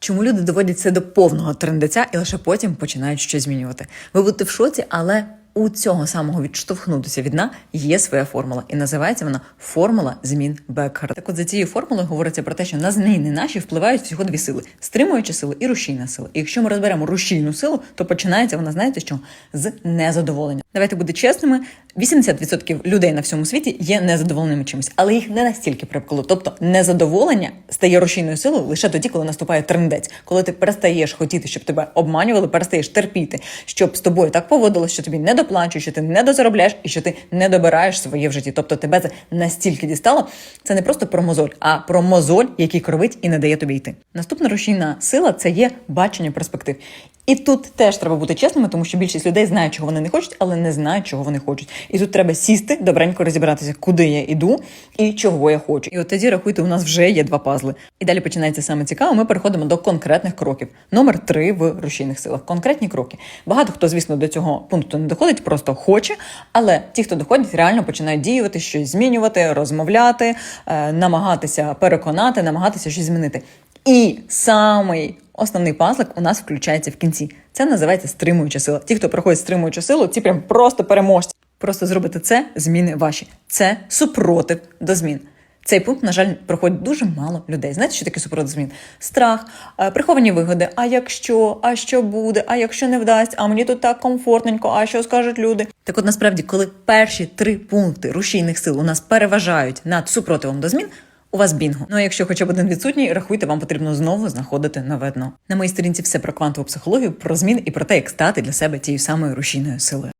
Чому люди доводять це до повного трендеця і лише потім починають щось змінювати? Ви будете в шоці, але у цього самого відштовхнутися від дна є своя формула, і називається вона формула змін Бекхарда. Так от за цією формулою говориться про те, що на зміни наші впливають всього дві сили: стримуюча сила і рушійна сила. І якщо ми розберемо рушійну силу, то починається вона, знаєте що? З незадоволення. Давайте бути чесними: 80% людей на всьому світі є незадоволеними чимось, але їх не настільки привколо. Тобто незадоволення стає рушійною силою лише тоді, коли наступає трендець, коли ти перестаєш хотіти, щоб тебе обманювали, перестаєш терпіти, щоб з тобою так поводилось, що тобі не доплачують, що ти не дозаробляєш і що ти не добираєш своє в житті. Тобто тебе це настільки дістало. Це не просто про мозоль, а про мозоль, який кровить і не дає тобі йти. Наступна рушійна сила це є бачення перспектив. І тут теж треба бути чесними, тому що більшість людей знають, чого вони не хочуть, але не знають, чого вони хочуть. І тут треба сісти, добренько розібратися, куди я іду і чого я хочу. І от тоді рахуйте, у нас вже є два пазли. І далі починається саме цікаво. Ми переходимо до конкретних кроків. Номер три в рушійних силах. Конкретні кроки. Багато хто, звісно, до цього пункту не доходить, просто хоче. Але ті, хто доходять, реально починають діяти, щось змінювати, розмовляти, е, намагатися переконати, намагатися щось змінити. І самий основний пазлик у нас включається в кінці. Це називається стримуюча сила. Ті, хто проходить стримуючу силу, ці прям просто переможці. Просто зробити це зміни ваші. Це супротив до змін. Цей пункт, на жаль, проходить дуже мало людей. Знаєте, що таке супротив змін? Страх, е, приховані вигоди. А якщо, а що буде, а якщо не вдасться, а мені тут так комфортненько, а що скажуть люди? Так от насправді, коли перші три пункти рушійних сил у нас переважають над супротивом до змін. У вас бінго. Ну а якщо хоча б один відсутній, рахуйте, вам потрібно знову знаходити нове дно. На моїй сторінці все про квантову психологію, про змін і про те, як стати для себе тією самою рушійною силою.